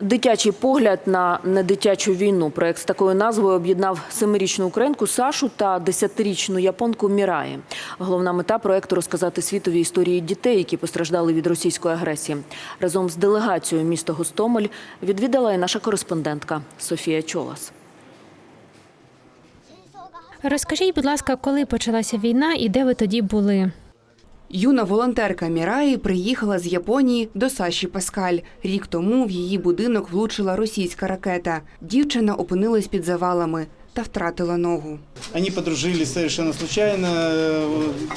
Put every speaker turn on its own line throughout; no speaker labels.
Дитячий погляд на недитячу війну. Проект з такою назвою об'єднав семирічну українку Сашу та десятирічну японку Міраї. Головна мета проекту розказати світові історії дітей, які постраждали від російської агресії. Разом з делегацією міста Гостомель відвідала і наша кореспондентка Софія Чолас.
Розкажіть, будь ласка, коли почалася війна і де ви тоді були?
Юна волонтерка Міраї приїхала з Японії до Саші Паскаль. Рік тому в її будинок влучила російська ракета. Дівчина опинилась під завалами та втратила ногу.
Вони подружились совершенно случайно.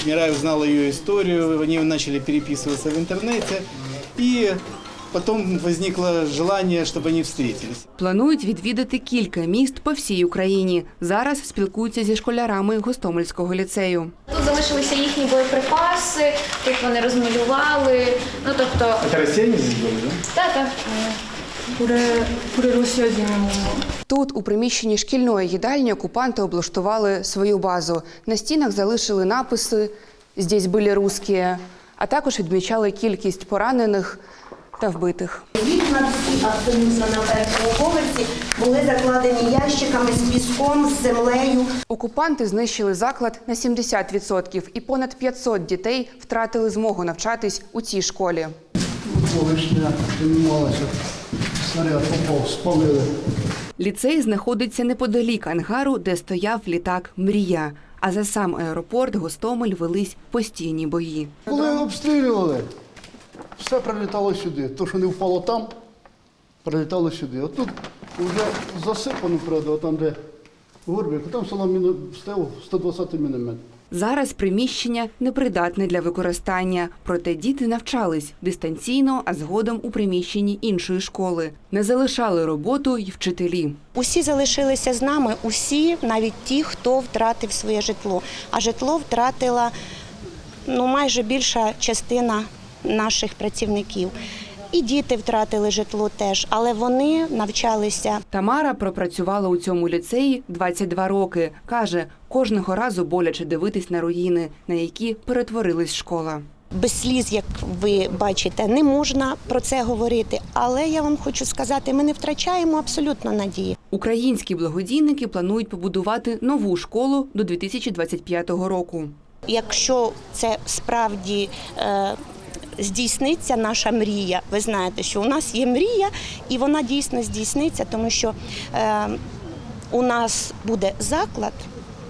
Мирай знала її історію. Вони начали переписуватися в інтернеті И потом возникло желание, чтобы они встретились.
Планують відвідати кілька міст по всій Україні. Зараз спілкуються зі школярами Гостомельського ліцею.
Тут залишилися їхні боєприпаси, тут вони розмалювали. Ну тобто,
Это россияне здесь были, да?
та так.
Тут, у приміщенні шкільної їдальні, окупанти облаштували свою базу. На стінах залишили написи «Здесь були русські», а також відмічали кількість поранених та вбитих.
Вікна всі абсолютно на першому поверсі були закладені ящиками з піском, з землею.
Окупанти знищили заклад на 70% і понад 500 дітей втратили змогу навчатись у цій школі.
Колишня піднімалася, снаряд попав, спалили.
Ліцей знаходиться неподалік ангару, де стояв літак Мрія. А за сам аеропорт Гостомель велись постійні бої.
Коли обстрілювали, все прилітало сюди. То, що не впало там, прилітало сюди. Отут вже засипано, правда, там, де горбик, там соломіно став 120 міномет.
Зараз приміщення непридатне для використання, проте діти навчались дистанційно, а згодом у приміщенні іншої школи. Не залишали роботу й вчителі.
Усі залишилися з нами, усі, навіть ті, хто втратив своє житло. А житло втратила ну, майже більша частина наших працівників. І діти втратили житло теж, але вони навчалися
Тамара пропрацювала у цьому ліцеї 22 роки. Каже, кожного разу боляче дивитись на руїни, на які перетворилась школа.
без сліз, як ви бачите, не можна про це говорити. Але я вам хочу сказати, ми не втрачаємо абсолютно надії.
Українські благодійники планують побудувати нову школу до 2025 року.
Якщо це справді е, здійсниться наша мрія, ви знаєте, що у нас є мрія, і вона дійсно здійсниться, тому що е, у нас буде заклад.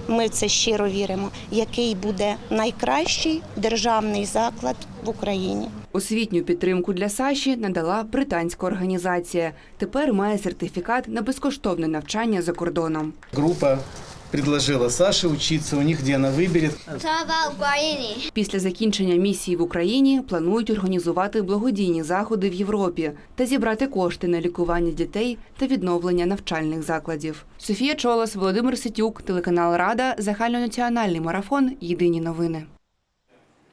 Ми в це щиро віримо, який буде найкращий державний заклад в Україні.
Освітню підтримку для Саші надала британська організація. Тепер має сертифікат на безкоштовне навчання за кордоном.
Группа предложила Саше учиться у них, де вона вибере.
Слава Україні!
Після закінчення місії в Україні планують організувати благодійні заходи в Європі та зібрати кошти на лікування дітей та відновлення навчальних закладів. Софія Чолос, Володимир Ситюк, телеканал Рада, загальнонаціональний марафон. Єдині новини.